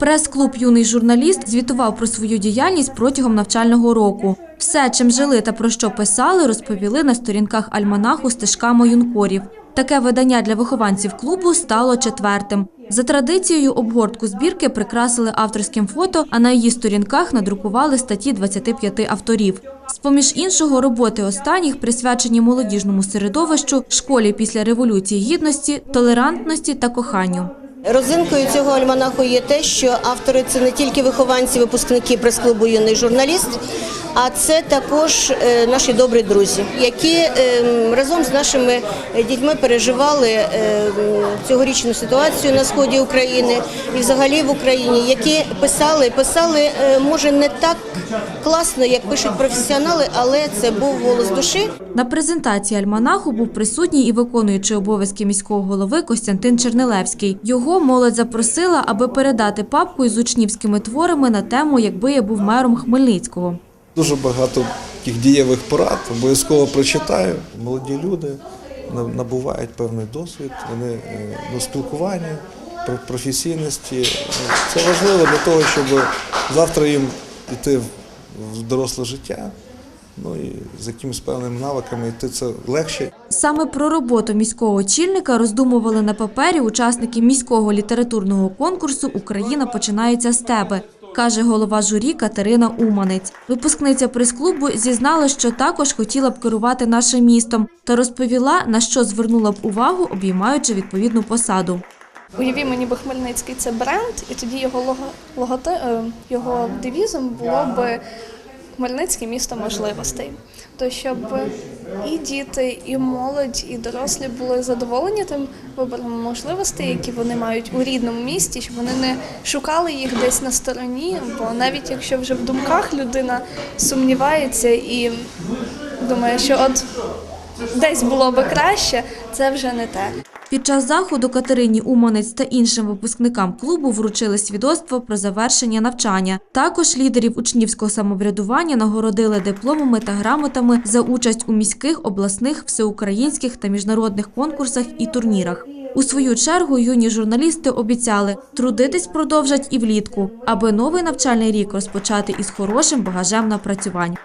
Прес-клуб Юний журналіст звітував про свою діяльність протягом навчального року. Все, чим жили та про що писали, розповіли на сторінках альманаху стежками юнкорів. Таке видання для вихованців клубу стало четвертим. За традицією, обгортку збірки прикрасили авторським фото, а на її сторінках надрукували статті 25 авторів. З-поміж іншого, роботи останніх присвячені молодіжному середовищу, школі після революції гідності, толерантності та коханню. Розинкою цього альманаху є те, що автори це не тільки вихованці, випускники прес-клубу юний журналіст, а це також е, наші добрі друзі, які е, разом з нашими дітьми переживали е, цьогорічну ситуацію на сході України і взагалі в Україні, які писали, писали е, може не так класно, як пишуть професіонали, але це був голос душі. На презентації альманаху був присутній і виконуючий обов'язки міського голови Костянтин Чернилевський. Його молодь запросила, аби передати папку із учнівськими творами на тему «Якби я був мером Хмельницького». Дуже багато таких дієвих порад, обов'язково прочитаю. Молоді люди набувають певний досвід, вони е, ну, спілкування, про- професійності. Це важливо для того, щоб завтра їм йти в доросле життя. Ну і з якимись певними навиками йти це легше. Саме про роботу міського очільника роздумували на папері учасники міського літературного конкурсу Україна починається з тебе. Каже голова журі Катерина Уманець. Випускниця прес-клубу зізнала, що також хотіла б керувати нашим містом, та розповіла, на що звернула б увагу, обіймаючи відповідну посаду. Уявімо, ніби Хмельницький це бренд, і тоді його лого, логоти, е, його девізом було би Хмельницьке місто можливостей. То щоб і діти, і молодь, і дорослі були задоволені тим вибором можливостей, які вони мають у рідному місті, щоб вони не шукали їх десь на стороні, бо навіть якщо вже в думках людина сумнівається і думає, що от десь було би краще, це вже не те. Під час заходу Катерині Уманець та іншим випускникам клубу вручили свідоцтво про завершення навчання. Також лідерів учнівського самоврядування нагородили дипломами та грамотами за участь у міських, обласних, всеукраїнських та міжнародних конкурсах і турнірах. У свою чергу юні журналісти обіцяли трудитись продовжать і влітку, аби новий навчальний рік розпочати із хорошим багажем напрацювань.